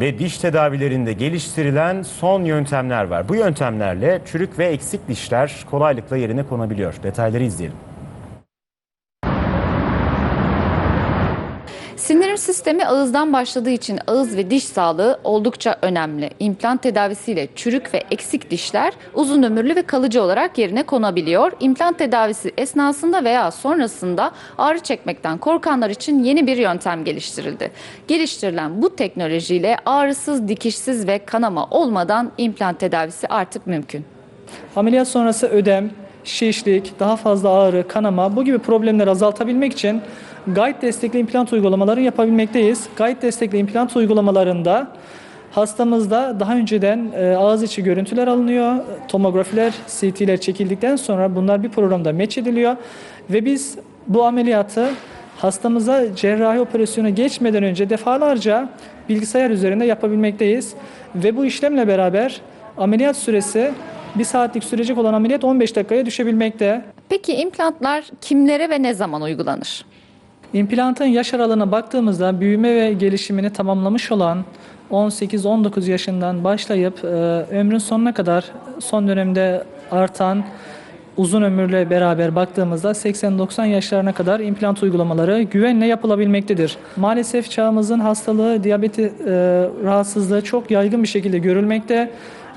Ve diş tedavilerinde geliştirilen son yöntemler var. Bu yöntemlerle çürük ve eksik dişler kolaylıkla yerine konabiliyor. Detayları izleyelim. Sindirim sistemi ağızdan başladığı için ağız ve diş sağlığı oldukça önemli. İmplant tedavisiyle çürük ve eksik dişler uzun ömürlü ve kalıcı olarak yerine konabiliyor. İmplant tedavisi esnasında veya sonrasında ağrı çekmekten korkanlar için yeni bir yöntem geliştirildi. Geliştirilen bu teknolojiyle ağrısız, dikişsiz ve kanama olmadan implant tedavisi artık mümkün. Ameliyat sonrası ödem, şişlik, daha fazla ağrı, kanama bu gibi problemleri azaltabilmek için guide destekli implant uygulamaları yapabilmekteyiz. Guide destekli implant uygulamalarında hastamızda daha önceden e, ağız içi görüntüler alınıyor. Tomografiler, CT'ler çekildikten sonra bunlar bir programda match ediliyor ve biz bu ameliyatı hastamıza cerrahi operasyona geçmeden önce defalarca bilgisayar üzerinde yapabilmekteyiz. Ve bu işlemle beraber ameliyat süresi bir saatlik sürecek olan ameliyat 15 dakikaya düşebilmekte. Peki implantlar kimlere ve ne zaman uygulanır? İmplantın yaş aralığına baktığımızda büyüme ve gelişimini tamamlamış olan 18-19 yaşından başlayıp e, ömrün sonuna kadar son dönemde artan uzun ömürle beraber baktığımızda 80-90 yaşlarına kadar implant uygulamaları güvenle yapılabilmektedir. Maalesef çağımızın hastalığı, diyabeti e, rahatsızlığı çok yaygın bir şekilde görülmekte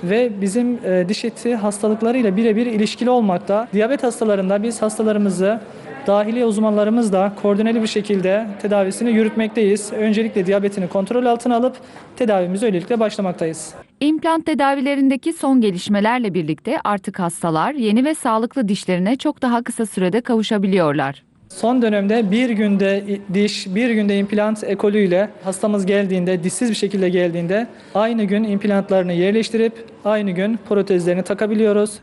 ve bizim e, diş eti hastalıklarıyla birebir ilişkili olmakta. Diyabet hastalarında biz hastalarımızı dahiliye uzmanlarımızla koordineli bir şekilde tedavisini yürütmekteyiz. Öncelikle diyabetini kontrol altına alıp tedavimize öylelikle başlamaktayız. İmplant tedavilerindeki son gelişmelerle birlikte artık hastalar yeni ve sağlıklı dişlerine çok daha kısa sürede kavuşabiliyorlar. Son dönemde bir günde diş, bir günde implant ekolüyle hastamız geldiğinde, dişsiz bir şekilde geldiğinde aynı gün implantlarını yerleştirip aynı gün protezlerini takabiliyoruz.